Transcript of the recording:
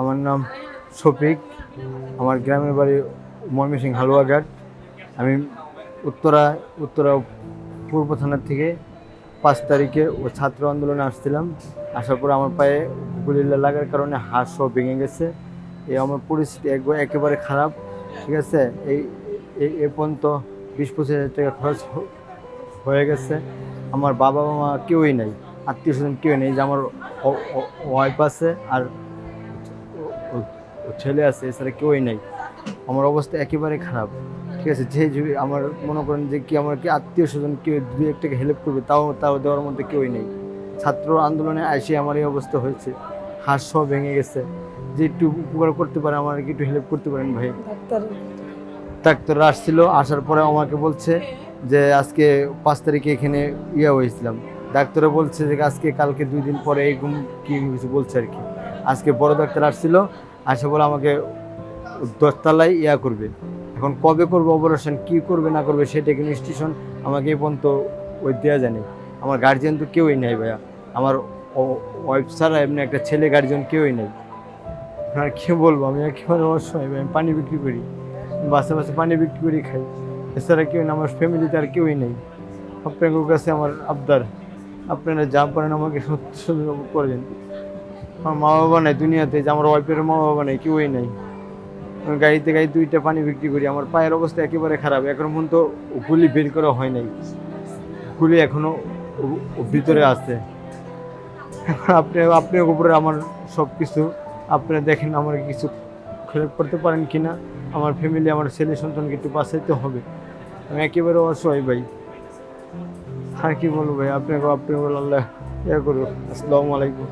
আমার নাম শফিক। আমার গ্রামের বাড়ি ময়মনসিংহ হালুয়াঘাট আমি উত্তরা উত্তরা পূর্ব থানার থেকে পাঁচ তারিখে ও ছাত্র আন্দোলনে আসছিলাম। আসার পর আমার পায়ে গুলি লাগার কারণে হাত সব ভেঙে গেছে। এই আমার পরিস্থিতি একবার খারাপ, ঠিক আছে? এই এ পর্যন্ত বিশ পঁচিশ হাজার টাকা খরচ হয়ে গেছে। আমার বাবা মা কেউই নেই, আত্মীয় স্বজন কেউই নেই। যে আমার ওয়াইফ আছে আর ছেলে আছে এছাড়া কেউই নেই। আমার অবস্থা একেবারে খারাপ। ঠিক আছে যে আমার মনে করেন যে কি আমার কি আত্মীয় স্বজন কেউ দুই একটাকে হেল্প করবে তাও তাও দেওয়ার মধ্যে কেউই নেই। ছাত্র আন্দোলনে এসে আমার এই অবস্থা হয়েছে। হাঁস সব ভেঙে গেছে। যে একটু উপকার করতে পারে আমার কি একটু হেল্প করতে পারেন ভাই? ডাক্তাররা আসছিল আসার পরে আমাকে বলছে যে আজকে পাঁচ তারিখে এখানে ইয়ে হয়েছিলাম। ডাক্তাররা বলছে যে আজকে কালকে দুই দিন পরে এরকম কি কিছু বলছে আর কি। আজকে বড় ডাক্তার আসছিল, আসে বলে আমাকে দশতলায় ইয়া করবে। এখন কবে করবে অপারেশন কি করবে, না করবে সেটা কিন্তু স্টেশন আমাকে এই পর্যন্ত ওই দেওয়া জানে আমার গার্জিয়ান তো কেউই নেই ভাইয়া। আমার ওয়াইফ ছাড়া এমনি একটা ছেলে গার্জিয়ান কেউই নেই। আর কি বলব, আমি একেবারে অসহায় ভাই আমি পানি বিক্রি করি। বাসে বাসে পানি বিক্রি করি, খাই। এছাড়া কেউ নেই, আমার ফ্যামিলিতে আর কেউই নেই। আপনাদের কাছে আমার আবদার। আপনারা যা পারেন আমাকে সত্যি সত্যি করেন আমার মা বাবা নাই, দুনিয়াতে যে আমার ওয়াইফের মা বাবা নাই, কেউই নাই। গাড়িতে গাড়ি দুইটা পানি বিক্রি করি, আমার পায়ের অবস্থা একেবারে খারাপ। এখন পর্যন্ত গুলি বের করা হয় নাই। গুলি এখনও ভিতরে আছে। আপনি আপনার উপরে আমার সব কিছু আপনারা দেখেন আমার কিছু হেল্প করতে পারেন কিনা। আমার ফ্যামিলি আমার ছেলে সন্তানকে একটু বাঁচাইতে হবে। আমি একেবারে অসহায় ভাই। আর কি বলব ভাই, আপনাকে আপনি বলে আল্লাহ ইয়ে করুন আসসালামু আলাইকুম।